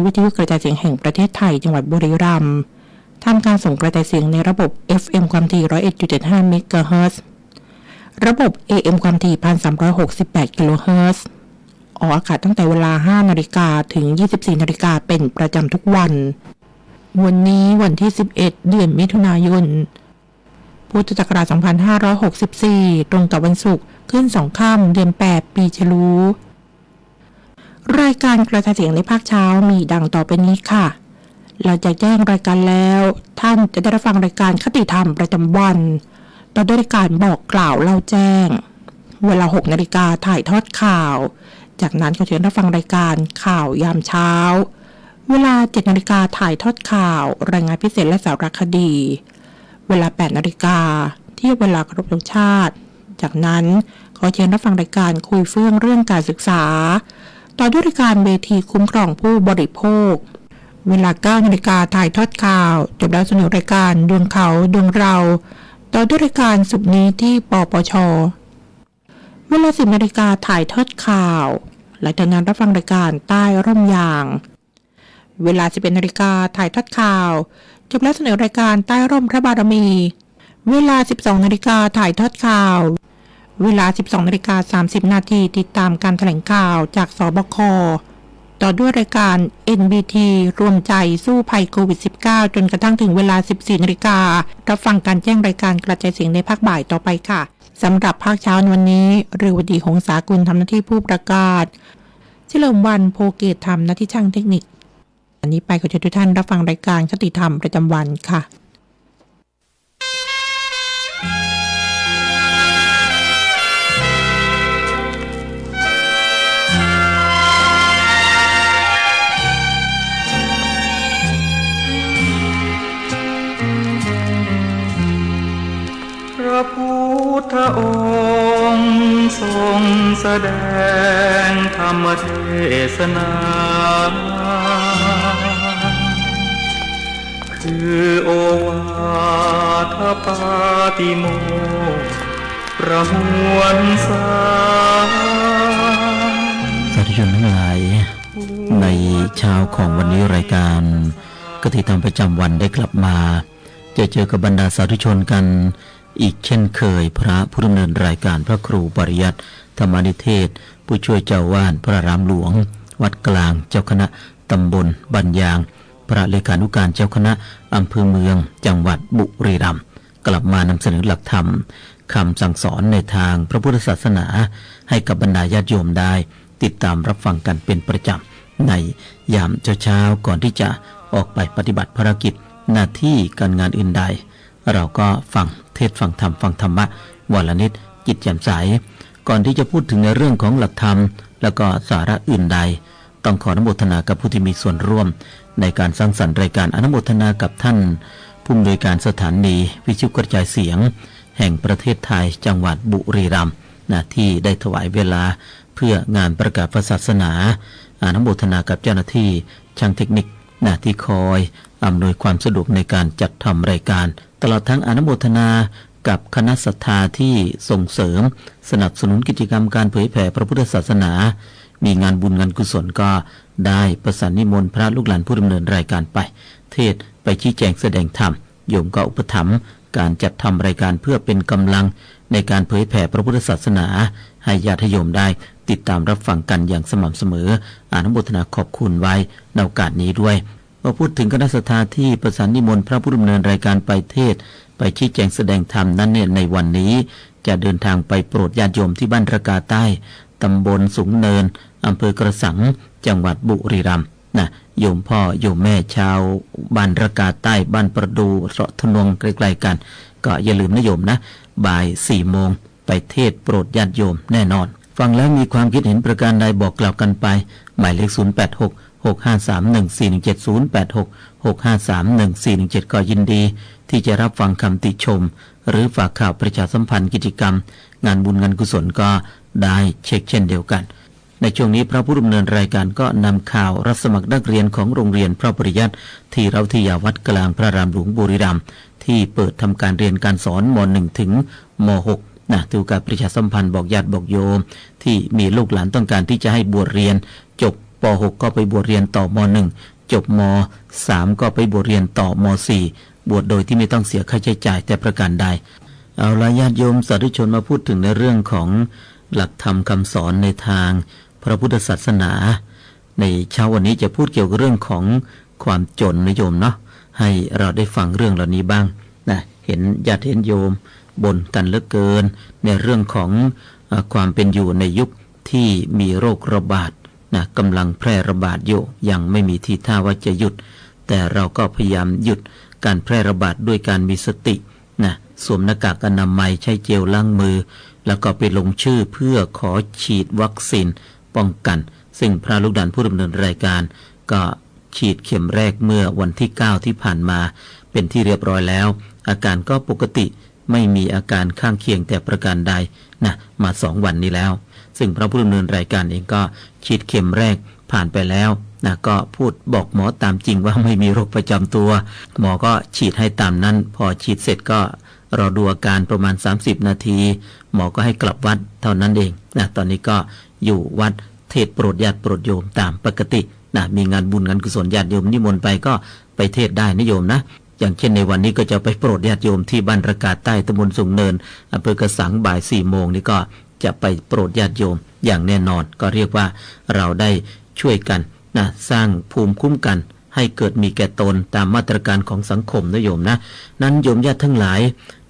วิทยุกระจายเสียงแห่งประเทศไทย จังหวัดบุรีรัมย์ทำการส่งกระจายเสียงในระบบ FM ความถี่ 101.75 เมกะเฮิรตซ์ ระบบ AM ความถี่ 1,368 กิโลเฮิรตซ์ออกอากาศตั้งแต่เวลา 5 นาฬิกาถึง 24 นาฬิกาเป็นประจำทุกวัน วันนี้วันที่ 11 เดือนมิถุนายน พุทธศักราช 2564 ตรงกับวันศุกร์ขึ้นสองค่ำเดือน 8 ปีฉลู รายการกระจายเสียงในภาคเช้ามีดังต่อไปนี้ค่ะ เราจะแจ้งรายการแล้ว ท่านจะได้รับฟังรายการคติธรรมประจำวัน ต่อด้วยรายการบอกกล่าวเล่าแจ้ง เวลา6นาฬิกาถ่ายทอดข่าว จากนั้นก็เชิญรับฟังรายการข่าวยามเช้า เวลา7นาฬิกาถ่ายทอดข่าว รายงานพิเศษและสารคดี เวลา8นาฬิกาที่เวลาคารพธงชาติ จากนั้นขอเชิญรับฟังรายการคุยเฟื่องเรื่องการศึกษา ต่อด้วยรายการเวทีคุ้มครองผู้บริโภค เวลา9นาฬิกาถ่ายทอดข่าว จบแล้วเสนอรายการดวงเขาดวงเรา ต่อด้วยรายการสุขนี้ที่ปปช เวลา10นาฬิกาถ่ายทอดข่าวหลังจากนั้นรับฟังรายการใต้ร่มยาง เวลา11นาฬิกาถ่ายทอดข่าว จบแล้วเสนอรายการใต้ร่มพระบารมี เวลา 12นาฬิกาถ่ายทอดข่าว เวลา 12นาฬิกา30 นาทีติดตามการแถลงข่าวจากสบค ต่อด้วยรายการ NBT รวมใจสู้ภัยโควิด -19 จนกระทั่งถึงเวลา 14นาฬิการับฟังการแจ้งรายการกระจายเสียงในภาคบ่ายต่อไปค่ะ สำหรับภาคเช้าวันนี้ เรือวดีหงสากุลทำหน้าที่ผู้ประกาศ เฉลิมวันโพเกตทำหน้าที่ช่างเทคนิค อันนี้ไปขอเชิญทุกท่านรับฟังรายการคติธรรมประจำวันค่ะ นา คือโอวาทปาติโมประมวลสารสาธุชนทั้งหลาย ในเช้าของวันนี้รายการกติธรรมประจำวันได้กลับมา จะเจอกับบรรดาสาธุชนกันอีกเช่นเคยพระผู้ดำเนินรายการพระครูปริยัติธรรมนิเทศ ผู้ช่วยเจ้าวาดพระรามหลวง วัดกลาง เจ้าคณะตำบลบันยาง พระเลขานุการเจ้าคณะอำเภอเมือง จังหวัดบุรีรัมย์กลับมานำเสนอหลักธรรมคำสั่งสอนในทางพระพุทธศาสนา ให้กับบรรดาญาติโยมได้ ติดตามรับฟังกันเป็นประจำ ในยามเช้าๆก่อนที่จะออกไปปฏิบัติภารกิจหน้าที่การงานอื่นใด เราก็ฟังเทศฟังธรรมฟังธรรมะวันละนิดจิตแจ่มใส ก่อนที่จะพูดถึงในเรื่องของหลักธรรม แล้วก็สาระอื่นใด ต้องขออนุโมทนากับผู้ที่มีส่วนร่วม ในการสร้างสรรค์รายการอนุโมทนากับท่าน ผู้อำนวยการสถานีวิทยุกระจายเสียง แห่งประเทศไทยจังหวัดบุรีรัมย์นะที่ได้ถวายเวลาเพื่องานประกาศศาสนาอนุโมทนากับเจ้าหน้าที่ช่างเทคนิคนะที่คอยอำนวยความสะดวกในการจัดทำรายการ ตลอดทั้งอนุโมทนา กับคณะศรัทธาที่ส่งเสริม สนับสนุนกิจกรรมการเผยแผ่พระพุทธศาสนา มีงานบุญงานกุศลก็ได้ประสานนิมนต์พระลูกหลานผู้ดำเนินรายการไป เทศไปชี้แจงแสดงธรรมโยมก็อุปถัมภ์การจัดทำรายการเพื่อเป็นกำลังในการเผยแผ่พระพุทธศาสนา ให้ญาติโยมได้ติดตามรับฟังกันอย่างสม่ำเสมอ อนุโมทนาขอบคุณไว้ในโอกาสนี้ด้วยพอพูดถึงคณะสัตยาที่ประสานนิมนต์พระผู้ดำเนินรายการไปเทศ ไปชี้แจงแสดงธรรมนั้นเนี่ยในวันนี้ จะเดินทางไปโปรดญาติโยมที่บ้านระกาใต้ตำบลสูงเนินอำเภอกระสัง จังหวัดบุรีรัมย์นะโยมพ่อโยมแม่ชาวบ้านระกาใต้บ้านประดูเสาะทนวงใกล้ๆกัน ก็อย่าลืมนะโยมนะ บ่ายสี่โมงไปเทศโปรดญาติโยมแน่นอน ฟังแล้วมีความคิดเห็นประการใดบอกกล่าวกันไป หมายเลข 086 653 1417 086 653 1417ก็ยินดี ที่จะรับฟังคำติชม หรือฝากข่าวประชาสัมพันธ์กิจกรรม งานบุญงานกุศลก็ได้เช็คเช่นเดียวกัน ในช่วงนี้พระผู้ดำเนินรายการก็นำข่าวรับสมัครนักเรียนของโรงเรียนพระปริยัติที่เราที่ยาวัดกลางพระรามหลวงบุรีรัมย์ที่เปิดทำการเรียนการสอนม .1 ถึงม .6 นะถือการประชาสัมพันธ์บอกญาติบอกโยม ที่มีลูกหลานต้องการที่จะให้บวชเรียน จบป .6 ก็ไปบวชเรียนต่อม .1 จบม .3 ก็ไปบวชเรียนต่อม .4 บวชโดยที่ไม่ต้องเสียค่าใช้จ่ายแต่ประการใด เอาละญาติโยมสาธุชนมาพูดถึงในเรื่องของหลักธรรมคำสอนในทางพระพุทธศาสนา ในเช้าวันนี้จะพูดเกี่ยวกับเรื่องของความจนนะโยมเนาะให้เราได้ฟังเรื่องเหล่านี้บ้างนะเห็นญาติเห็นโยมบ่นกันเหลือเกิน ในเรื่องของอความเป็นอยู่ในยุคที่มีโรคระบาดนะกำลังแพร่ระบาดอยู่ยังไม่มีทีท่าว่าจะหยุด แต่เราก็พยายามหยุดการแพร่ระบาดด้วยการมีสตินะสวมหน้ากากอนามัยใช้เจลล้างมือ แล้วก็ไปลงชื่อเพื่อขอฉีดวัคซีนป้องกัน ซึ่งพระลูกดันผู้ดำเนินรายการ ก็ฉีดเข็มแรกเมื่อวันที่ 9 ที่ผ่านมา เป็นที่เรียบร้อยแล้ว อาการก็ปกติไม่มีอาการข้างเคียงแต่ประการใดนะมาสองวันนี้แล้ว ซึ่งพระผู้ดำเนินรายการเองก็ฉีดเข็มแรกผ่านไปแล้ว นะก็พูดบอกหมอตามจริงว่าไม่มีโรคประจำตัว หมอก็ฉีดให้ตามนั้น พอฉีดเสร็จก็รอดูอาการประมาณ 30 นาที หมอก็ให้กลับวัดเท่านั้นเองนะตอนนี้ก็อยู่วัดเทศโปรดญาติโปรดโยมตามปกตินะมีงานบุญงานกุศลญาติโยมนิมนต์ไปก็ไปเทศได้นะโยมนะอย่างเช่นในวันนี้ก็จะไปโปรดญาติโยมที่บ้านระกาศใต้ตำบลสูงเนินอำเภอกระสังบ่ายสี่โมงนี่ก็จะไปโปรดญาติโยมอย่างแน่นอน ก็เรียกว่าเราได้ช่วยกัน นะสร้างภูมิคุ้มกัน ให้เกิดมีแก่ตนตามมาตรการของสังคมนะโยมนะ นั้นโยมญาติทั้งหลาย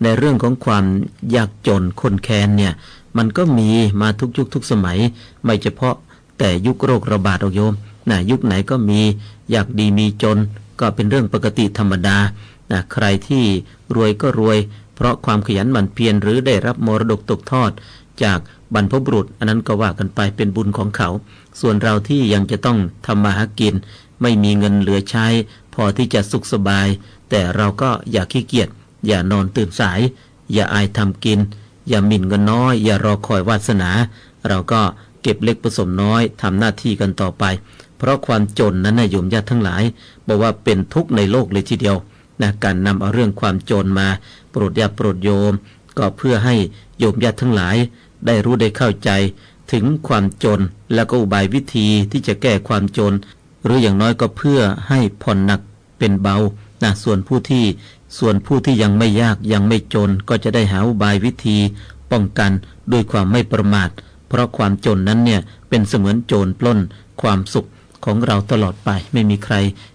ในเรื่องของความยากจนคนแค้นเนี่ย มันก็มีมาทุกยุคทุกสมัย ไม่เฉพาะแต่ยุคโรคระบาดหรอกโยมนะยุคไหนก็มีอยากดีมีจน ก็เป็นเรื่องปกติธรรมดานะใครที่รวยก็รวย เพราะความขยันหมั่นเพียรหรือได้รับมรดกตกทอด จากบรรพบุรุษ อันนั้นก็ว่ากันไปเป็นบุญของเขา ส่วนเราที่ยังจะต้องทำมาหากิน ไม่มีเงินเหลือใช้ พอที่จะสุขสบาย แต่เราก็อย่าขี้เกียจอย่านอนตื่นสาย อย่าอายทำกิน อย่าหมิ่นเงินน้อย อย่ารอคอยวาสนา เราก็เก็บเล็กผสมน้อยทำหน้าที่กันต่อไป เพราะความจนนั้นนะโยมญาติทั้งหลาย บอกว่าเป็นทุกข์ในโลกเลยทีเดียวนะการนำเอาเรื่องความจนมาโปรดญาติโปรดโยม ก็เพื่อให้โยมญาติทั้งหลาย ได้รู้ได้เข้าใจ ถึงความจน แล้วก็อุบายวิธีที่จะแก้ความจน หรืออย่างน้อยก็เพื่อให้ผ่อนหนักเป็นเบานะส่วนผู้ที่ส่วนผู้ที่ยังไม่ยากยังไม่จน ก็จะได้หาอุบายวิธี ป้องกันด้วยความไม่ประมาท เพราะความจนนั้นเนี่ยเป็นเสมือนโจรปล้นความสุขของเราตลอดไปไม่มีใคร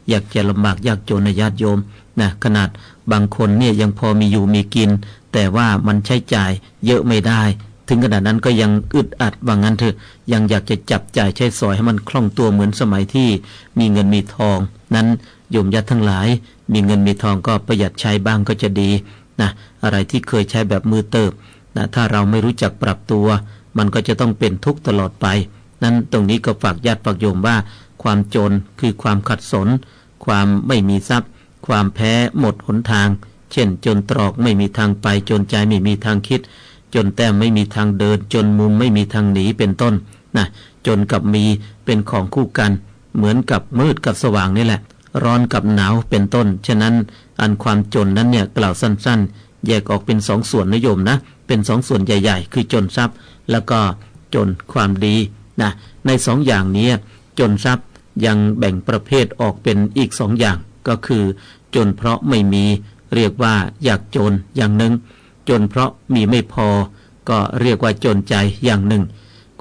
อยากจะลำบากยากจนในญาติโยมนะขนาดบางคนเนี่ยยังพอมีอยู่มีกิน แต่ว่ามันใช้จ่ายเยอะไม่ได้ ถึงขนาดนั้นก็ยังอึดอัดว่างั้นเถอะยังอยากจะจับจ่ายใช้สอยให้มันคล่องตัวเหมือนสมัยที่มีเงินมีทอง นั้นโยมญาติทั้งหลาย มีเงินมีทองก็ประหยัดใช้บ้างก็จะดีนะอะไรที่เคยใช้แบบมือเติบนะถ้าเราไม่รู้จักปรับตัว มันก็จะต้องเป็นทุกข์ตลอดไป นั้นตรงนี้ก็ฝากญาติฝากโยมว่า ความจนคือความขัดสน ความไม่มีทรัพย์ ความแพ้หมดหนทาง เช่นจนตรอกไม่มีทางไปจนใจไม่มีทางคิด จนแต้มไม่มีทางเดิน จนมุมไม่มีทางหนีเป็นต้นนะจนกับมีเป็นของคู่กัน เหมือนกับมืดกับสว่างนี่แหละ ร้อนกับหนาวเป็นต้น ฉะนั้นอันความจนนั้นเนี่ยกล่าวสั้นๆ แยกออกเป็นสองส่วนนิยมนะ เป็นสองส่วนใหญ่ ๆ คือจนทรัพย์ แล้วก็จนความดีนะในสองอย่างนี้จนทรัพย์ยังแบ่งประเภทออกเป็นอีกสองอย่างก็คือ จนเพราะไม่มีเรียกว่าอยากจนอย่างหนึ่ง จนเพราะมีไม่พอ ก็เรียกว่าจนใจอย่างหนึ่ง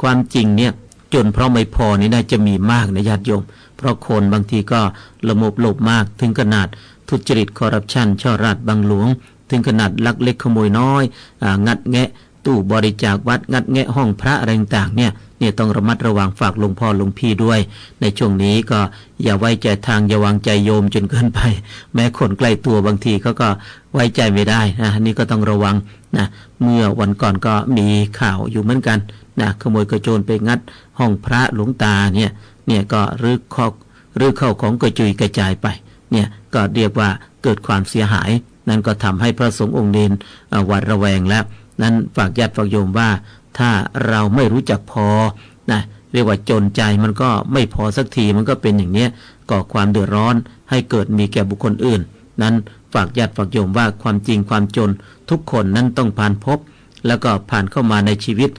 ความจริงเนี่ยจนเพราะไม่พอนี่น่าจะมีมากนะญาติโยม เพราะคนบางทีก็ละโมบโลภมากถึงขนาดทุจริตคอร์รัปชันช่อราดบางหลวง ถึงขนาดลักเล็กขโมยน้อยองัดแงะตู้บริจาควัดงัดแงะห้องพระอะไรต่างเนี่ย เนี่ยต้องระมัดระวังฝากหลวงพ่อหลวงพี่ด้วย ในช่วงนี้ก็อย่าไว้ใจทางอย่าวางใจโยมจนเกินไป แม้คนใกล้ตัวบางทีเขาก็ไว้ใจไม่ได้นะนี่ก็ต้องระวังนะเมื่อวันก่อนก็มีข่าวอยู่เหมือนกันนะขโมยกระโจนไปงัดห้องพระหลวงตาเนี่ยเนี่ยก็รื้อข้อรื้อเข้าของกระจุยกระจายไปเนี่ยก็เรียกว่าเกิดความเสียหาย นั่นก็ทำให้พระสงฆ์องค์เนนหวาดระแวงแล้วนั้นฝากญาติฝากโยมว่า ถ้าเราไม่รู้จักพอนะเรียกว่าจนใจมันก็ไม่พอสักทีมันก็เป็นอย่างเนี้ยก่อความเดือดร้อนให้เกิดมีแก่บุคคลอื่น นั้นฝากญาติฝากโยมว่าความจริงความจน ทุกคนนั้นต้องผ่านพบ แล้วก็ผ่านเข้ามาในชีวิต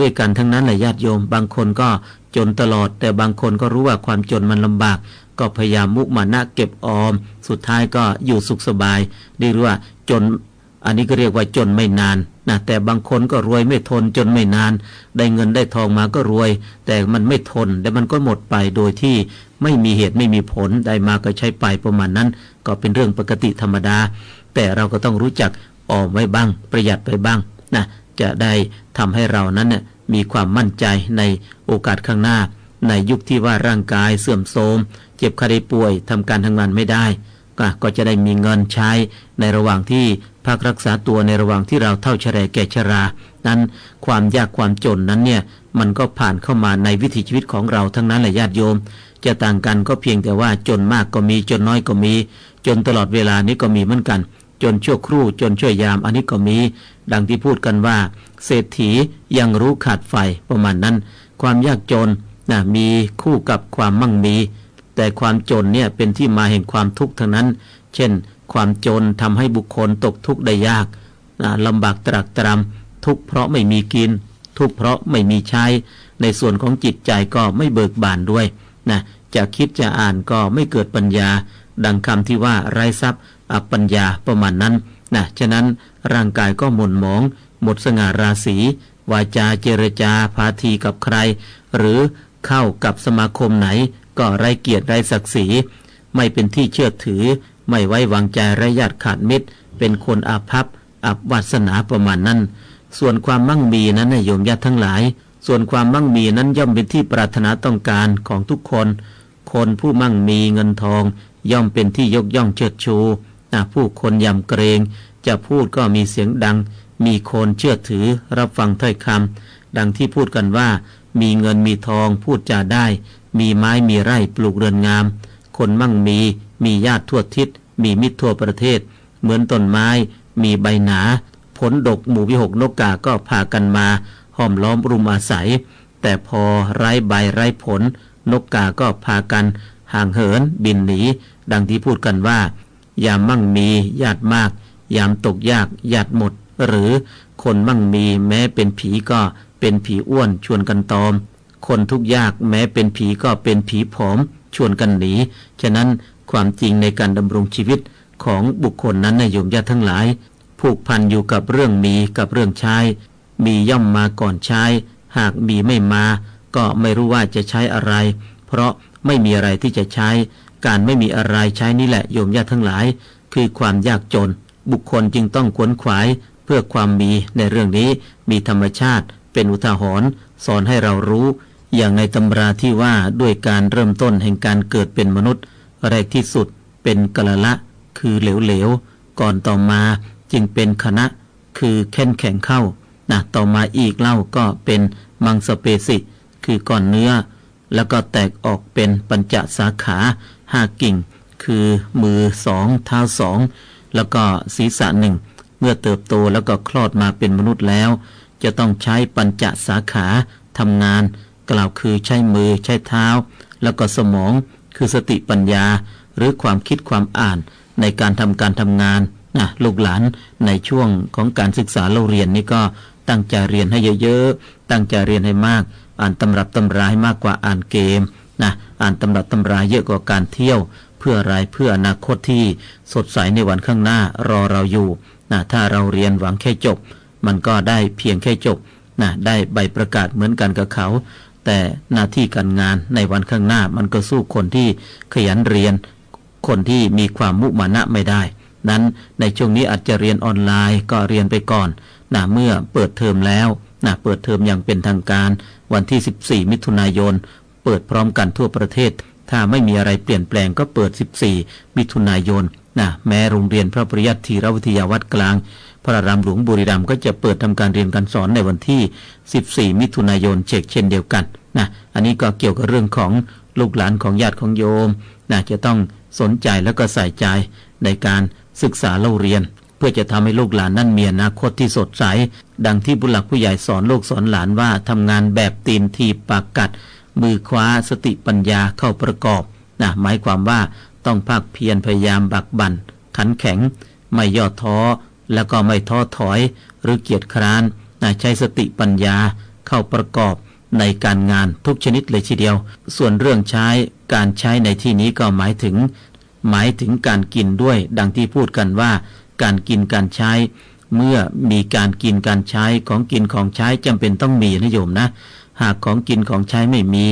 ด้วยกันทั้งนั้นแหละญาติโยม บางคนก็จนตลอด แต่บางคนก็รู้ว่าความจนมันลำบาก ก็พยายามมุมานะเก็บออม สุดท้ายก็อยู่สุขสบายเรียกว่าจน อันนี้ก็เรียกว่าจนไม่นาน นะแต่บางคนก็รวยไม่ทนจนไม่นาน ได้เงินได้ทองมาก็รวย แต่มันไม่ทนและมันก็หมดไปโดยที่ไม่มีเหตุไม่มีผลได้มาก็ใช้ไปประมาณนั้น ก็เป็นเรื่องปกติธรรมดา แต่เราก็ต้องรู้จักออมไว้บ้าง ประหยัดไปบ้างนะจะได้ทำให้เรานั้นเนี่ยมีความมั่นใจในโอกาสข้างหน้า ในยุคที่ว่าร่างกายเสื่อมโทรมเจ็บไข้ป่วยทำการทำงานไม่ได้ ก็จะได้มีเงินใช้ในระหว่างที่พักรักษาตัวในระหว่างที่เราเท่าชะแรแก่ชรา นั้นความยากความจนนั้นเนี่ยมันก็ผ่านเข้ามาในวิถีชีวิตของเราทั้งนั้นแหละญาติโยม จะต่างกันก็เพียงแต่ว่าจนมากก็มีจนน้อยก็มี จนตลอดเวลานี้ก็มีเหมือนกัน จนชั่วครู่จนชั่วยามอันนี้ก็มี ดังที่พูดกันว่า เศรษฐียังรู้ขาดไฟประมาณนั้น ความยากจนนะมีคู่กับความมั่งมี แต่ความจนเนี่ยเป็นที่มาแห่งความทุกข์ทั้งนั้น เช่น ความจนทำให้บุคคลตกทุกข์ได้ยากนะลำบากตรากตรำทุกข์เพราะไม่มีกิน ทุกข์เพราะไม่มีใช้ ในส่วนของจิตใจก็ไม่เบิกบานด้วยนะจะคิดจะอ่านก็ไม่เกิดปัญญา ดังคำที่ว่าไร้ทรัพย์อปัญญาประมาณนั้นนะฉะนั้นร่างกายก็หม่นหมอง หมดสง่าราศีวาจาเจรจาพาทีกับใคร หรือเข้ากับสมาคมไหน ก็ไร้เกียรติไร้ศักดิ์ศรี ไม่เป็นที่เชื่อถือ ไม่ไว้วางใจไร้ญาติขาดมิตร เป็นคนอาภัพ อับวาสนาประมาณนั้น ส่วนความมั่งมีนั้นนโยมญาติทั้งหลาย ส่วนความมั่งมีนั้นย่อมเป็นที่ปรารถนาต้องการของทุกคน คนผู้มั่งมีเงินทอง ย่อมเป็นที่ยกย่องเชิดชูผู้คนยำเกรง จะพูดก็มีเสียงดัง มีคนเชื่อถือรับฟังถ้อยคำดังที่พูดกันว่า มีเงินมีทองพูดจาได้ มีไม้มีไร่ปลูกเรือนงาม คนมั่งมี มีญาติทั่วทิศ มีมิตรทั่วประเทศ เหมือนต้นไม้ มีใบหนา ผลดกหมู่วิหกนกกาก็พากันมา ห้อมล้อมรุมอาศัย แต่พอไร้ใบไร้ผล นกกาก็พากัน ห่างเหิน บินหนี ดังที่พูดกันว่า ยามมั่งมีญาติมาก ยามตกยากญาติหมด หรือคนมั่งมีแม้เป็นผีก็ เป็นผีอ้วนชวนกันตอม คนทุกยากแม้เป็นผีก็เป็นผีผอม ชวนกันหนี ฉะนั้นความจริงในการดำรงชีวิตของบุคคลนั้นนายโยมญาติทั้งหลาย ผูกพันอยู่กับเรื่องมีกับเรื่องใช้ มีย่อมมาก่อนใช้ หากมีไม่มา ก็ไม่รู้ว่าจะใช้อะไร เพราะไม่มีอะไรที่จะใช้ การไม่มีอะไรใช้นี่แหละโยมญาติทั้งหลาย คือความยากจน บุคคลจึงต้องขวนขวาย เพื่อความมีในเรื่องนี้มีธรรมชาติ เป็นอุทาหรณ์สอนให้เรารู้ อย่างในตำราที่ว่าด้วยการเริ่มต้นแห่งการเกิดเป็นมนุษย์ แรกที่สุดเป็นกละละ คือเหลวๆ ก่อนต่อมาจึงเป็นคณะ คือแข็งแข็งเข้านะต่อมาอีกเล่าก็เป็นมังสเปสิ คือก้อนเนื้อ แล้วก็แตกออกเป็นปัญจสาขาห้ากิ่ง คือมือสองเท้าสองแล้วก็ศีรษะหนึ่งเมื่อเติบโตแล้วก็คลอดมาเป็นมนุษย์แล้ว จะต้องใช้ปัญจสาขาทำงาน กล่าวคือใช้มือใช้เท้า แล้วก็สมองคือสติปัญญา หรือความคิดความอ่านในการทำการทำงานนะลูกหลานในช่วงของการศึกษาเราเรียนนี่ก็ตั้งใจเรียนให้เยอะๆ ตั้งใจเรียนให้มาก อ่านตำรับตำราให้มากกว่าอ่านเกมนะอ่านตำรับตำราเยอะกว่าการเที่ยว เพื่ออะไรเพื่ออนาคตที่สดใสในวันข้างหน้ารอเราอยู่นะถ้าเราเรียนหวังแค่จบ มันก็ได้เพียงแค่จบนะได้ใบประกาศเหมือนกันกับเขา แต่หน้าที่การงานในวันข้างหน้ามันก็สู้คนที่ขยันเรียน คนที่มีความมุมานะไม่ได้ นั้นในช่วงนี้อาจจะเรียนออนไลน์ก็เรียนไปก่อนนะเมื่อเปิดเทอมแล้วนะเปิดเทอมอย่างเป็นทางการ วันที่ 14 มิถุนายน เปิดพร้อมกันทั่วประเทศ ถ้าไม่มีอะไรเปลี่ยนแปลงก็เปิด 14 มิถุนายนนะแม้โรงเรียนพระปริยัติธีรวิทยาวัดกลาง พระรามหลวงบุรีรัมย์ก็จะเปิดทำการเรียนการสอนในวันที่ 14 มิถุนายนเชกเช่นเดียวกันนะอันนี้ก็เกี่ยวกับเรื่องของลูกหลานของญาติของโยมนะจะต้องสนใจแล้วก็ใส่ใจในการศึกษาเล่าเรียน เพื่อจะทำให้ลูกหลานนั้นมีอนาคตที่สดใส ดังที่ผู้หลักผู้ใหญ่สอนลูกสอนหลานว่าทำงานแบบตีนทีปากกัด มือคว้าสติปัญญาเข้าประกอบนะหมายความว่าต้องภาคเพียรพยายามบักบัน่นขันแข็ง ไม่ย่อท้อ แล้วก็ไม่ท้อถอยหรือเกียจคร้านนะใช้สติปัญญาเข้าประกอบในการงานทุกชนิดเลยทีเดียว ส่วนเรื่องใช้การใช้ในที่นี้ก็หมายถึง หมายถึงการกินด้วย ดังที่พูดกันว่า การกินการใช้ เมื่อมีการกินการใช้ของกินของใช้จำเป็นต้องมีนะโยมนะ หากของกินของใช้ไม่มี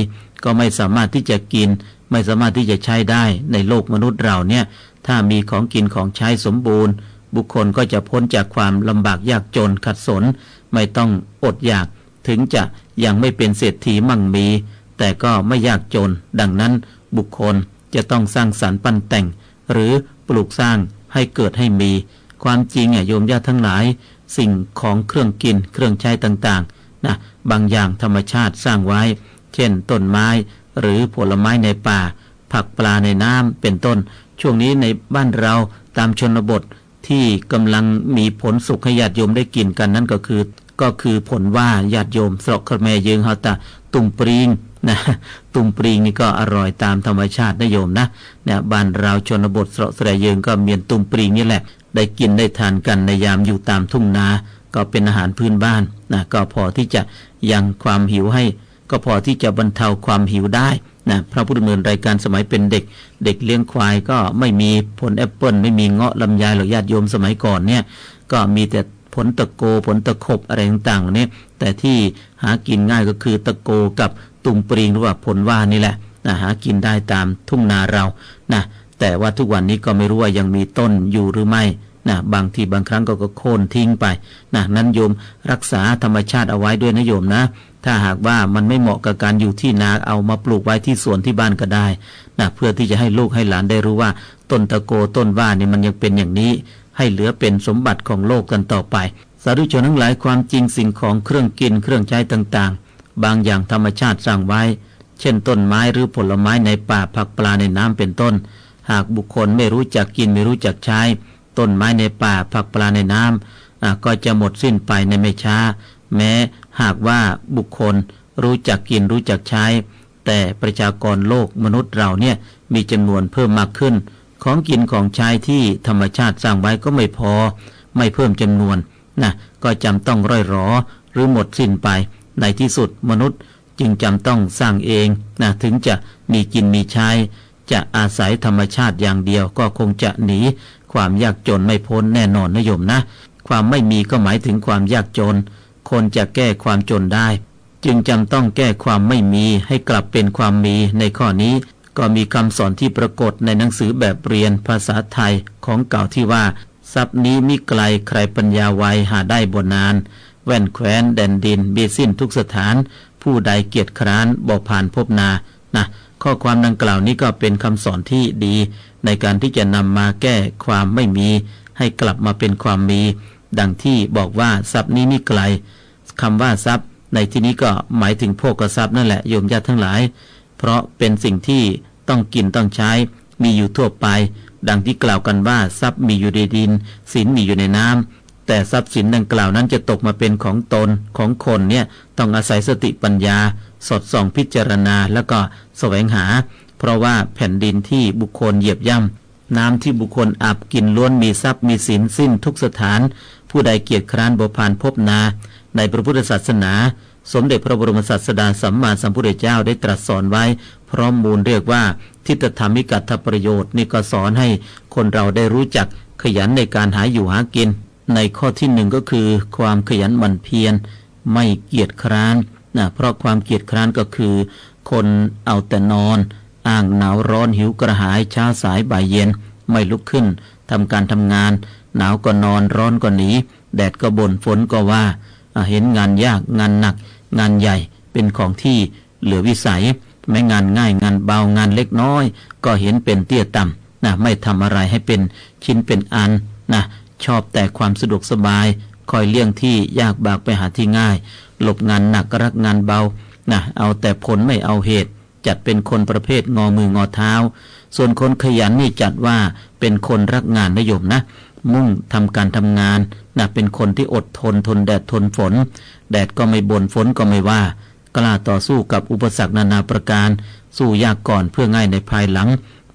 ก็ไม่สามารถที่จะกิน ไม่สามารถที่จะใช้ได้ในโลกมนุษย์เราเนี่ยถ้ามีของกินของใช้สมบูรณ์ บุคคลก็จะพ้นจากความลำบากยากจนขัดสน ไม่ต้องอดอยาก ถึงจะยังไม่เป็นเศรษฐีมั่งมี แต่ก็ไม่ยากจน ดังนั้นบุคคลจะต้องสร้างสรรค์ปั้นแต่ง หรือปลูกสร้างให้เกิดให้มี ความจริงอะโยมญาติทั้งหลาย สิ่งของเครื่องกินเครื่องใช้ต่างๆนะบางอย่างธรรมชาติสร้างไว้ เช่นต้นไม้ หรือผลไม้ในป่า ผักปลาในน้ำเป็นต้น ช่วงนี้ในบ้านเราตามชนบท ที่กำลังมีผลสุขให้ญาติโยมได้กินกันนั่นก็คือ ก็คือผลว่าญาติโยมสระครแมยืงเฮาตะตุ่มปริงนะตุ่มปริงนี่ก็อร่อยตามธรรมชาตินะโยมนะเนี่ยบ้านเราชนบทสระแสรยืงก็เมียนตุ่มปริงนี่แหละ ได้กินได้ทานกันในยามอยู่ตามทุ่งนา ก็เป็นอาหารพื้นบ้านนะก็พอที่จะยังความหิวให้ ก็พอที่จะบรรเทาความหิวได้ นะพระพุทธดำเนินรายการสมัยเป็นเด็ก เด็กเลี้ยงควายก็ไม่มีผลแอปเปิลไม่มีเงาะลำไยหรอกญาติโยมสมัยก่อนเนี่ยก็มีแต่ผลตะโกผลตะขบอะไรต่างๆเหล่านี้แต่ที่หากินง่ายก็คือตะโกกับตุ่มปริงหรือว่าผลว่านี่แหละนะหากินได้ตามทุ่งนาเรานะแต่ว่าทุกวันนี้ก็ไม่รู้ว่ายังมีต้นอยู่หรือไม่นะบางทีบางครั้งก็ก็โค่นทิ้งไปนะนั้นโยมรักษาธรรมชาติเอาไว้ด้วยนะโยมนะ ถ้าหากว่ามันไม่เหมาะกับการอยู่ที่นาเอามาปลูกไว้ที่สวนที่บ้านก็ได้นะเพื่อที่จะให้ลูกให้หลานได้รู้ว่าต้นตะโกต้นว่านี่มันยังเป็นอย่างนี้ ให้เหลือเป็นสมบัติของโลกกันต่อไป สาธุชนทั้งหลายความจริงสิ่งของเครื่องกินเครื่องใช้ต่างๆ บางอย่างธรรมชาติสร้างไว้ เช่นต้นไม้หรือผลไม้ในป่าผักปลาในน้ำเป็นต้น หากบุคคลไม่รู้จักกินไม่รู้จักใช้ต้นไม้ในป่าผักปลาในน้ำอะก็จะหมดสิ้นไปในไม่ช้า แม้ หากว่าบุคคลรู้จักกินรู้จักใช้ แต่ประชากรโลกมนุษย์เราเนี่ยมีจำนวนเพิ่มมากขึ้น ของกินของใช้ที่ธรรมชาติสร้างไว้ก็ไม่พอ ไม่เพิ่มจำนวนนะก็จำต้องร่อยหรอหรือหมดสิ้นไป ในที่สุดมนุษย์จึงจำต้องสร้างเองนะถึงจะมีกินมีใช้ จะอาศัยธรรมชาติอย่างเดียวก็คงจะหนี ความยากจนไม่พ้นแน่นอนนะโยมนะ ความไม่มีก็หมายถึงความยากจน คนจะแก้ความจนได้ จึงจำต้องแก้ความไม่มีให้กลับเป็นความมีในข้อนี้ ก็มีคำสอนที่ปรากฏในหนังสือแบบเรียนภาษาไทยของเก่าที่ว่า ทรัพย์นี้มิไกลใครปัญญาไวหาได้บนนาน แว่นแคว้นแดนดินบีสิ้นทุกสถาน ผู้ใดเกียรติคร้านบอกผ่านพบนานะข้อความดังกล่าวนี้ก็เป็นคำสอนที่ดี ในการที่จะนำมาแก้ความไม่มี ให้กลับมาเป็นความมี ดังที่บอกว่าทรัพย์นี้มิไกล คำว่าทรัพย์ ในที่นี้ก็หมายถึงโภกทรัพย์นั่นแหละโยมญาติทั้งหลาย เพราะเป็นสิ่งที่ต้องกินต้องใช้ มีอยู่ทั่วไป ดังที่กล่าวกันว่าทรัพย์มีอยู่ในดินสินมีอยู่ในน้ำแต่ทรัพย์สินดังกล่าวนั้นจะตกมาเป็นของตนของคนเนี่ยต้องอาศัยสติปัญญาสอดส่องพิจารณาแล้วก็แสวงหา เพราะว่าแผ่นดินที่บุคคลเหยียบย่ำน้ำที่บุคคลอาบกินล้วนมีทรัพย์มีสินสิ้นทุกสถาน ผู้ใดเกียรติคร้านบพานพบนา ในพระพุทธศาสนา สมเด็จพระบรมศาสดาสัมมาสัมพุทธเจ้าได้ตรัสสอนไว้ พร้อมมูลเรียกว่า ทิฏฐธรรมิกัตถประโยชน์นี่ก็สอนให้คนเราได้รู้จักขยันในการหาอยู่หากิน ในข้อที่หนึ่งก็คือ ความขยันหมั่นเพียรไม่เกียจคร้านนะเพราะความเกียจคร้านก็คือ คนเอาแต่นอน อ้างหนาวร้อนหิวกระหายเช้าสายบ่ายเย็น ไม่ลุกขึ้นทำการทำงาน หนาวก็นอนร้อนก็หนีแดดก็บน่นฝนก็ว่า เห็นงานยากงานหนัก งานใหญ่เป็นของที่เหลือวิสัยแม้งานง่ายงานเบางานเล็กน้อย ก็เห็นเป็นเตี้ยต่ำนะไม่ทำอะไรให้เป็นชิ้นเป็นอันนะชอบแต่ความสะดวกสบาย คอยเลี่ยงที่ยากบากไปหาที่ง่าย หลบงานหนักรักงานเบานะเอาแต่ผลไม่เอาเหตุ จัดเป็นคนประเภทงอมืองอเท้า ส่วนคนขยันนี่จัดว่าเป็นคนรักงานนิยมนะ มุ่งทำการทำงาน นะเป็นคนที่อดทนทนแดดทนฝน แดดก็ไม่บน่นฝนก็ไม่ว่ากล้าต่อสู้กับอุปสรรคนานาประการ สู้ยากก่อนเพื่อง่ายในภายหลัง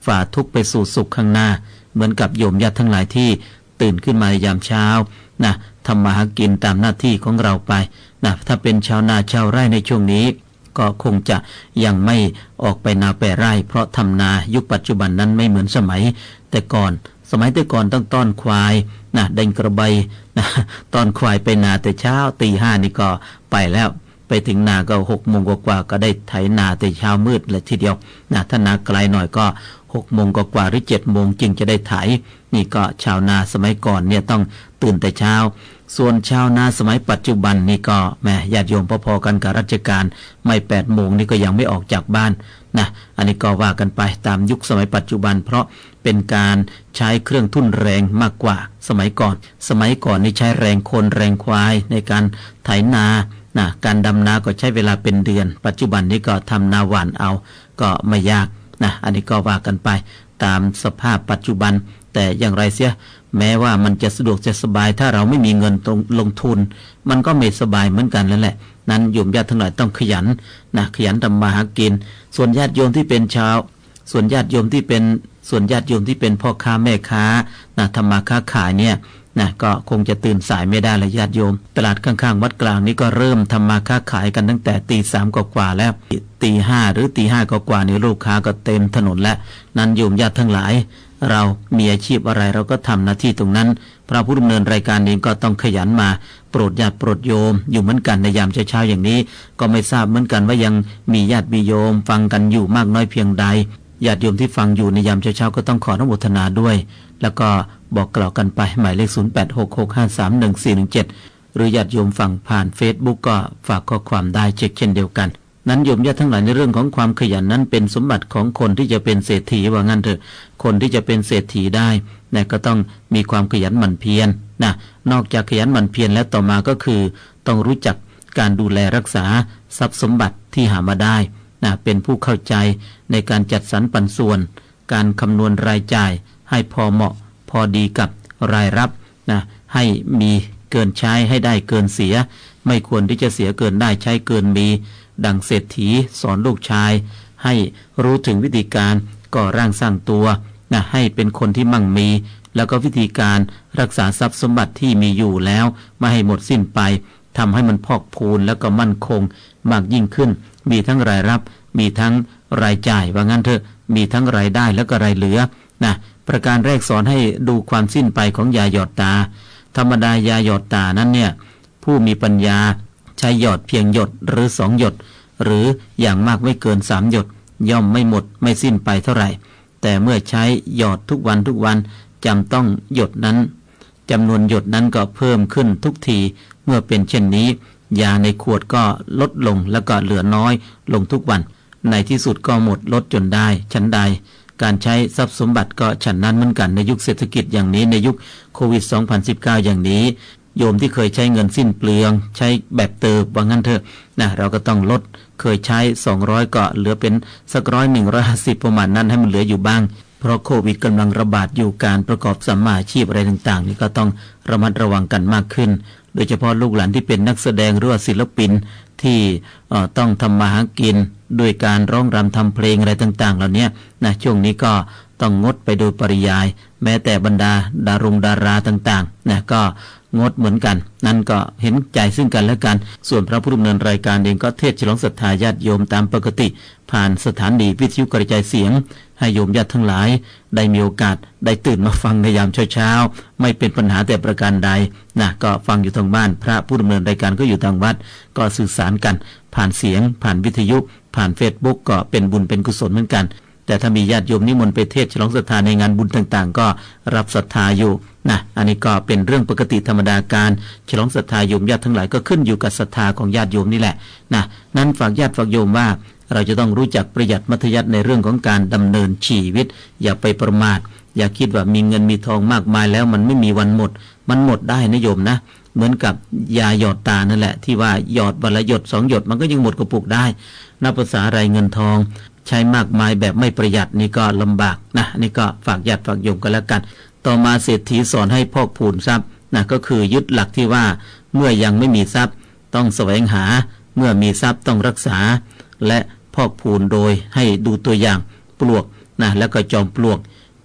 ฝ่าทุกข์ไปสู่สุขข้างหน้า เหมือนกับโยมญาติทั้งหลายที่ตื่นขึ้นมาในยามเช้านะทำมาหากินตามหน้าที่ของเราไปนะถ้าเป็นชาวนาชาวไร่ในช่วงนี้ ก็คงจะยังไม่ออกไปนาแปรไร่ เพราะทำนายุคปัจจุบันนั้นไม่เหมือนสมัย แต่ก่อน สมัยแต่ก่อนต้องต้อนควายนะเดินกระใบ นะตอนควายไปนาแต่เช้าตีห้านี่ก็ไปแล้วไปถึงนาก็หกโมงกว่าก็ได้ไถนาแต่เช้ามืดเลยทีเดียวนะถ้านาไกลหน่อยก็หกโมงกว่าหรือเจ็ดโมงจึงจะได้ไถ นี่ก็ชาวนาสมัยก่อนเนี่ยต้องตื่นแต่เช้า ส่วนชาวนาสมัยปัจจุบันนี่ก็แหมญาติโยมพอๆกันกับราชการ ไม่แปดโมงนี่ก็ยังไม่ออกจากบ้าน นะอันนี้ก็ว่ากันไปตามยุคสมัยปัจจุบัน เพราะเป็นการใช้เครื่องทุ่นแรงมากกว่าสมัยก่อน สมัยก่อนนี่ใช้แรงคนแรงควายในการไถนานะการดำนาก็ใช้เวลาเป็นเดือน ปัจจุบันนี้ก็ทำนาหวานเอาก็ไม่ยากนะอันนี้ก็ว่ากันไปตามสภาพปัจจุบัน แต่อย่างไรเสีย แม้ว่ามันจะสะดวกจะสบาย ถ้าเราไม่มีเงินตรงลงทุน มันก็ไม่สบายเหมือนกันแล้วแหละ นั้นโยมญาติทั้งหลายต้องขยันนะขยันทำมาหากิน ส่วนญาติโยมที่เป็นชาว ส่วนญาติโยมที่เป็นส่วนญาติโยมที่เป็นพ่อค้าแม่ค้านะทำมาค้าขายเนี่ยนะก็คงจะตื่นสายไม่ได้ละญาติโยม ตลาดข้างๆ วัดกลางนี้ก็เริ่มทำมาค้าขายกันตั้งแต่ตีสามกว่าแล้วตีห้าหรือตีห้ากว่าๆนี่ลูกค้าก็เต็มถนนแล้ว นั้นโยมญาติทั้งหลาย เรามีอาชีพอะไรเราก็ทำหน้าที่ตรงนั้น พระผู้ดำเนินรายการเองก็ต้องขยันมาโปรดญาติโปรดโยม อยู่เหมือนกันในยามเช้าๆอย่างนี้ ก็ไม่ทราบเหมือนกันว่ายังมีญาติมีโยม ฟังกันอยู่มากน้อยเพียงใดญาติโยมที่ฟังอยู่ในยามเช้าๆก็ต้องขออนุโมทนาด้วย แล้วก็บอกกล่าวกันไปหมายเลข 0866531417 หรือญาติโยมฟังผ่าน Facebook ก็ฝากข้อความได้เช็คเช่นเดียวกัน นั้นโยมญาติทั้งหลายในเรื่องของความขยันนั้นเป็นสมบัติของคนที่จะเป็นเศรษฐีว่างั้นเถอะ คนที่จะเป็นเศรษฐีได้นะก็ต้องมีความขยันหมั่นเพียรนะนอกจากขยันหมั่นเพียรแล้วต่อมาก็คือ ต้องรู้จักการดูแลรักษาทรัพย์สมบัติที่หามาได้นะเป็นผู้เข้าใจในการจัดสรรปันส่วน การคำนวณรายจ่าย ให้พอเหมาะ พอดีกับรายรับนะให้มีเกินใช้ให้ได้เกินเสีย ไม่ควรที่จะเสียเกินได้ใช้เกินมี ดังเศรษฐีสอนลูกชาย ให้รู้ถึงวิธีการก่อร่างสร้างตัวนะให้เป็นคนที่มั่งมี แล้วก็วิธีการรักษาทรัพย์สมบัติที่มีอยู่แล้วไม่ให้หมดสิ้นไปทำให้มันพอกพูนแล้วก็มั่นคง มากยิ่งขึ้น มีทั้งรายรับ มีทั้งรายจ่ายว่างั้นเถอะ มีทั้งรายได้แล้วก็รายเหลือนะประการแรกสอนให้ดูความสิ้นไปของยาหยอดตา ธรรมดายาหยอดตานั้นเนี่ยผู้มีปัญญา ใช้หยอดเพียงหยดหรือสองหยด หรืออย่างมากไม่เกินสามหยด ย่อมไม่หมดไม่สิ้นไปเท่าไหร่ แต่เมื่อใช้หยอดทุกวันทุกวันจำต้องหยดนั้นจำนวนหยดนั้นก็เพิ่มขึ้นทุกทีเมื่อเป็นเช่นนี้ ยาในขวดก็ลดลงแล้วก็เหลือน้อยลงทุกวัน ในที่สุดก็หมดลดจนได้ชั้นใด การใช้ทรัพย์สมบัติก็ฉันนั้นเหมือนกันในยุคเศรษฐกิจอย่างนี้ในยุคโควิด 2019 อย่างนี้ โยมที่เคยใช้เงินสิ้นเปลือง ใช้แบบเติบว่างั้นเถอะนะเราก็ต้องลดเคยใช้ 200 ก็เหลือเป็นสักร้อยหนึ่งร้อยห้าสิบประมาณนั้นให้มันเหลืออยู่บ้าง เพราะโควิดกำลังระบาดอยู่การประกอบสัมมาอาชีพอะไรต่างๆ นี่ก็ต้องระมัดระวังกันมากขึ้น โดยเฉพาะลูกหลานที่เป็นนักแสดงหรือศิลปินที่ต้องทำมาหากินด้วยการร้องรำทำเพลงอะไรต่างๆ เหล่านี้นะช่วงนี้ก็ต้องงดไปโดยปริยาย แม้แต่บรรดาดารงดาราต่างๆนะก็ งดเหมือนกัน นั่นก็เห็นใจซึ่งกันและกัน ส่วนพระผู้ดำเนินรายการเองก็เทศฉลองศรัทธาญาติโยมตามปกติ ผ่านสถานีวิทยุกระจายเสียง ให้โยมญาติทั้งหลาย ได้มีโอกาสได้ตื่นมาฟังในยามเช้าๆไม่เป็นปัญหาแต่ประการใดนะก็ฟังอยู่ทางบ้าน พระผู้ดำเนินรายการก็อยู่ทางวัด ก็สื่อสารกัน ผ่านเสียง ผ่านวิทยุ ผ่านเฟซบุ๊กก็เป็นบุญเป็นกุศลเหมือนกัน แต่ถ้ามีญาติโยมนิมนต์ไปเทศฉลองศรัทธาในงานบุญต่างๆ ก็รับศรัทธาอยู่นะอันนี้ก็เป็นเรื่องปกติธรรมดาการ ฉลองศรัทธาโยมญาติทั้งหลายก็ขึ้นอยู่กับศรัทธาของญาติโยมนี่แหละนะนั้นฝากญาติฝากโยมว่าเราจะต้องรู้จักประหยัดมัธยัติในเรื่องของการดำเนินชีวิต อย่าไปประมาท อย่าคิดว่ามีเงินมีทองมากมายแล้วมันไม่มีวันหมด มันหมดได้นะโยมนะ เหมือนกับยาหยอดตานั่นแหละ ที่ว่าหยอดวันละหยดสองหยดมันก็ยังหมดกระปุกได้นับภาษาอะไรเงินทอง ใช้มากมายแบบไม่ประหยัดนี่ก็ลำบากนะนี่ก็ฝากญาติฝากโยมกันแล้วกัน ต่อมาเศรษฐีสอนให้พอกพูนทรัพย์นะก็คือยึดหลักที่ว่าเมื่อยังไม่มีทรัพย์ ต้องแสวงหา เมื่อมีทรัพย์ต้องรักษา และพอกพูนโดยให้ดูตัวอย่างปลวกนะแล้วก็จอมปลวก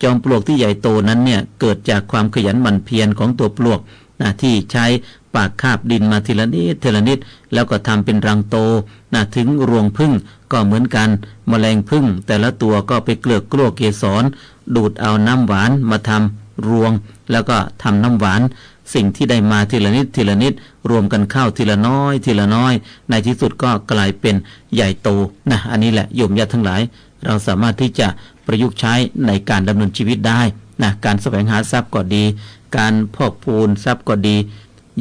จอมปลวกที่ใหญ่โตนั้นเนี่ยเกิดจากความขยันหมั่นเพียรของตัวปลวก นะที่ใช้ปากคาบดินมาทีละนิดทีละนิด แล้วก็ทำเป็นรังโตนะถึงรวงพึ่งก็เหมือนกันแมลงพึ่ง แต่ละตัวก็ไปเกลือกกลัวเกสร ดูดเอาน้ำหวานมาทำรวง แล้วก็ทำน้ำหวานสิ่งที่ได้มาทีละนิดทีละนิด รวมกันเข้าทีละน้อย ทีละน้อย ในที่สุดก็กลายเป็นใหญ่โตนะอันนี้แหละโยมญาติทั้งหลาย เราสามารถที่จะประยุกต์ใช้ในการดำเนินชีวิตได้นะการแสวงหาทรัพย์ก็ดี การพอกพูนทรัพย์ก็ดี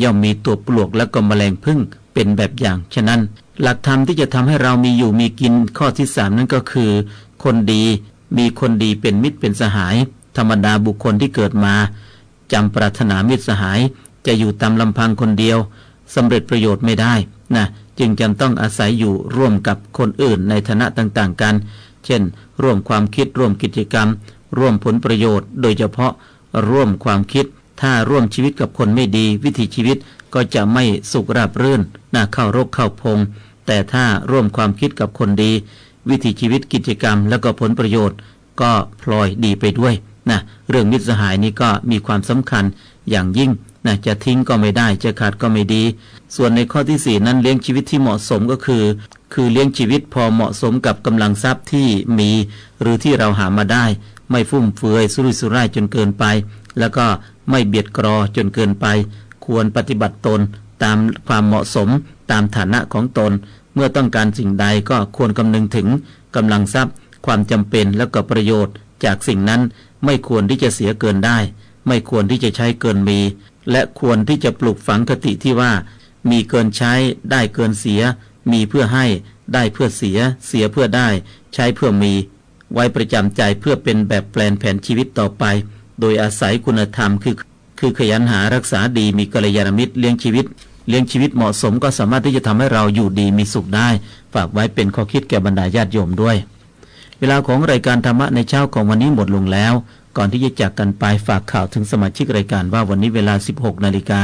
ย่อมมีตัวปลวกและก็แมลงพึ่งเป็นแบบอย่าง ฉะนั้น หลักธรรมที่จะทำให้เรามีอยู่มีกินข้อที่สามนั่นก็คือ คนดีมีคนดีเป็นมิตรเป็นสหาย ธรรมดาบุคคลที่เกิดมาจำปรารถนามิตรสหาย จะอยู่ตามลำพังคนเดียวสำเร็จประโยชน์ไม่ได้นะจึงจำต้องอาศัยอยู่ร่วมกับคนอื่นในฐานะต่างๆกัน เช่น ร่วมความคิดร่วมกิจกรรม ร่วมผลประโยชน์ โดยเฉพาะร่วมความคิด ถ้าร่วมชีวิตกับคนไม่ดี วิถีชีวิตก็จะไม่สุขราบรื่นน่าเข้ารกเข้าพง แต่ถ้าร่วมความคิดกับคนดี วิถีชีวิตกิจกรรม แล้วก็ผลประโยชน์ ก็พลอยดีไปด้วยนะเรื่องมิตรสหายนี้ก็มีความสำคัญอย่างยิ่งนะจะทิ้งก็ไม่ได้จะขาดก็ไม่ดี ส่วนในข้อที่สี่นั้นเลี้ยงชีวิตที่เหมาะสมก็คือ คือเลี้ยงชีวิตพอเหมาะสมกับกำลังทรัพย์ที่มี หรือที่เราหามาได้ ไม่ฟุ่มเฟือยสุรุ่ยสุร่ายจนเกินไป แล้วก็ ไม่เบียดกรอจนเกินไป ควรปฏิบัติตนตามความเหมาะสมตามฐานะของตน เมื่อต้องการสิ่งใดก็ควรคำนึงถึงกำลังทรัพย์ ความจำเป็นแล้วก็ประโยชน์ จากสิ่งนั้นไม่ควรที่จะเสียเกินได้ ไม่ควรที่จะใช้เกินมี และควรที่จะปลูกฝังคติที่ว่า มีเกินใช้ได้เกินเสีย มีเพื่อให้ได้เพื่อเสีย เสียเพื่อได้ ใช้เพื่อมี ไว้ประจำใจเพื่อเป็นแบบแปลนแผนชีวิตต่อไป โดยอาศัยคุณธรรมคือคือขยันหารักษาดีมีกัลยาณมิตรเลี้ยงชีวิต เลี้ยงชีวิตเหมาะสมก็สามารถที่จะทำให้เราอยู่ดีมีสุขได้ ฝากไว้เป็นข้อคิดแก่บรรดาญาติโยมด้วย เวลาของรายการธรรมะในเช้าของวันนี้หมดลงแล้ว ก่อนที่จะจากกันไปฝากข่าวถึงสมาชิกรายการว่าวันนี้เวลา 16นาฬิกา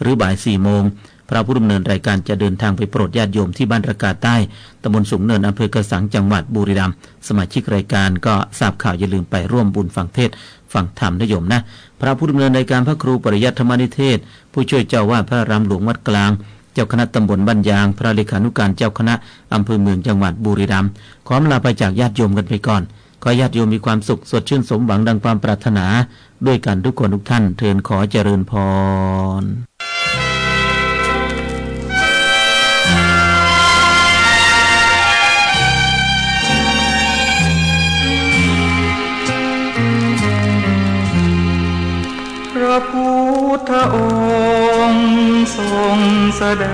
หรือบ่าย4โมงพระผู้ดำเนินรายการจะเดินทางไปโปรดญาติโยมที่บ้านระกาใต้ตำบลสูงเนินอำเภอกระสังจังหวัดบุรีรัมย์สมาชิกรายการก็ทราบข่าวอย่าลืมไปร่วมบุญฟังเทศ ฟังธรรมนะโยมนะ พระผู้ดำเนินรายการพระครูปริยัติธรรมนิเทศ ผู้ช่วยเจ้าวาดพระรามหลวงวัดกลาง เจ้าคณะตำบลบ้านยาง พระเลขานุการเจ้าคณะอำเภอเมืองจังหวัดบุรีรัมย์ขอลาไปจากญาติโยมกันไปก่อน ขอญาติโยมมีความสุขสดชื่นสมหวังดังความปรารถนา ด้วยกันทุกคนทุกท่านเทินขอเจริญพร ระพุทธองค์ ทรงแสด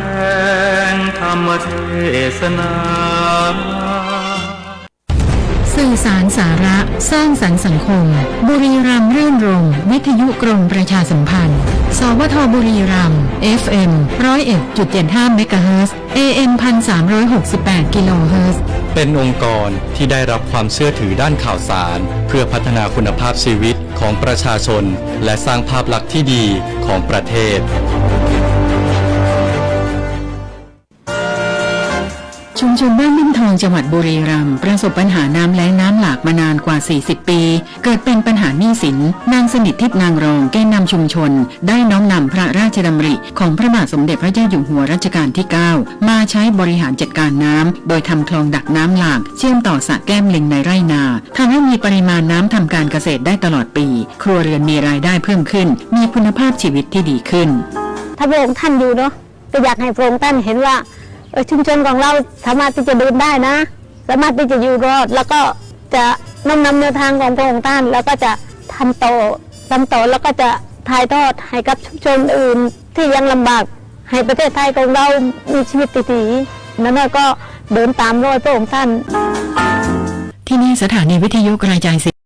งธรรมเทศนา สื่อสารสาระ สร้างสรรค์สังคม บุรีรัมย์รื่นรมวิทยุกรมประชาสัมพันธ์ สวทบุรีรัมย์ FM 101.75เมกะเฮิรตซ์ AM 1368กิโลเฮิรตซ์เป็นองค์กรที่ได้รับความเชื่อถือด้านข่าวสาร เพื่อพัฒนาคุณภาพชีวิตของประชาชน และสร้างภาพลักษณ์ที่ดีของประเทศ ชุมชนบ้านลิ่มทองจังหวัดบุรีรัมย์ประสบปัญหาน้ำแล้งน้ำหลากมานานกว่า 40 ปี เกิดเป็นปัญหาหนี้สิน นางสนิททิพนางรองแกนนำชุมชน ได้น้อมนำพระราชดำริ ของพระบาทสมเด็จพระเจ้าอยู่หัวรัชกาลที่ 9 มาใช้บริหารจัดการน้ำ โดยทำคลองดักน้ำหลาก เชื่อมต่อสระแก้มลิงในไร่นาทำให้มีปริมาณน้ำทำการเกษตรได้ตลอดปี ครัวเรือนมีรายได้เพิ่มขึ้น มีคุณภาพชีวิตที่ดีขึ้น ถ้าพระองค์ท่านอยู่เนาะก็อยากให้พระองค์ท่านเห็นว่า ชุมชนของเราสามารถที่จะเดินได้นะ สามารถที่จะอยู่รอด แล้วก็จะนำนำแนวทางของพระองค์ท่าน แล้วก็จะทำโตทำโตแล้วก็จะถ่ายทอดให้กับชุมชนอื่นที่ยังลำบากให้ประเทศไทยของเรามีชีวิตที่ดีนั้นก็เดินตามรอยพระองค์ท่าน ที่นี่สถานีวิทยุกระจายเสียง